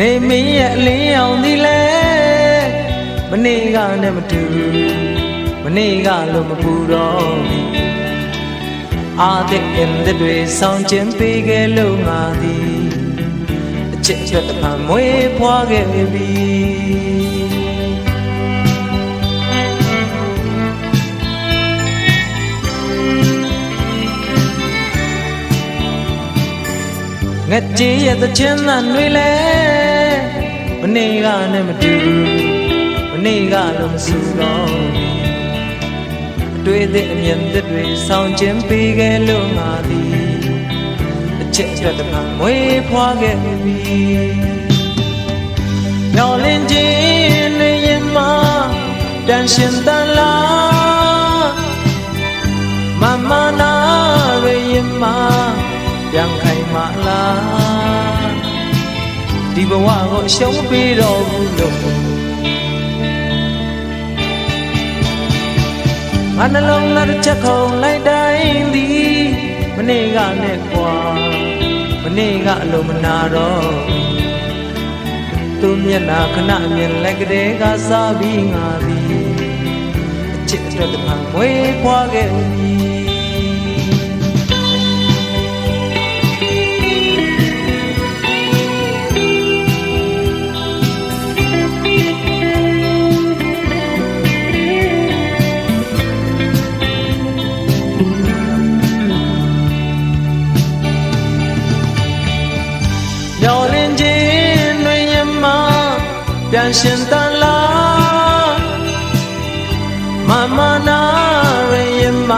နေမင်းရဲ့အလင်းရောင်ဒီလဲမနေ့ကနဲ့မတူမနေ့ကလို့မပူတော့ဘူးအာတဲ့အင်းတွေဆောင်ခြင်းပေးခဲ့လို့ငါသည်အချစ်အတွက်တစ်ခါမွေးဖွားခဲ့ပြီငါကြည်ရဲ့သချင်းသံတွေလဲမ နေ့ကနဲ့မတူမနေ့ကလို့မဆူတော့ဘူးအတွေ့အသည့်အမြင်သစ်တွေဆောင်ခြင်းပေးခဲ့လို့ငါသည်အချက်အတွက်တစ်ခါမွေးဖွားခဲ့ပြီမျောလင်းခြင်းတွေရင်မှာတန်ရှင်တန်လားမမနာတွေရင်မှာပြန်ခိုင်မာလား ဒီဘဝကိုအရှုံးပေးတော့ဘူးလို့ငါနှလုံးသားတစ်ချက်ခုံလိုက်တိုင်းသည်မနေ့ကနဲ့ကွာမနေ့ကအလိုမနာတော့သူမျက်နာခဏမြင်လက်ကလေးကစားပြီးငါသည်အချစ်အတွက်တစ်ခါမွေးဖွားခဲ့ပြီ ပြန်ရှင်တန်လားမမနာရယမ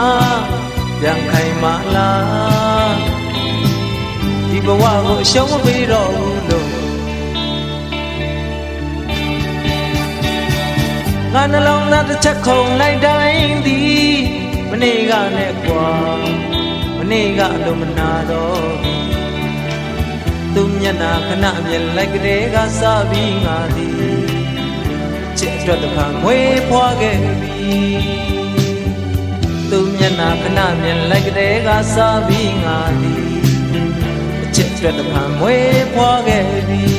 ပြန်ခိုင်မာလားဒီဘဝကိုအရှုံးမပေးတော့ဘူးလို့ငါနှလုံးသားတစ်ချက်ခုံလိုက်တိုင်းသည်မနေ့ကနဲ့ကွာမနေ့ကအလိုမနာတော့ဘူးသူမျက်နာခဏမြင်လိုက်ကလေးကစားပြီးငါသည် ချစ်အတွက်တစ်ခါငွေဖွားခဲ့ပြီသူမျက်နာခဏမြင်လိုက်ကလေးကစားပြီးငါသည်ချစ်အတွက်တစ်ခါငွေဖွားခဲ့ပြီ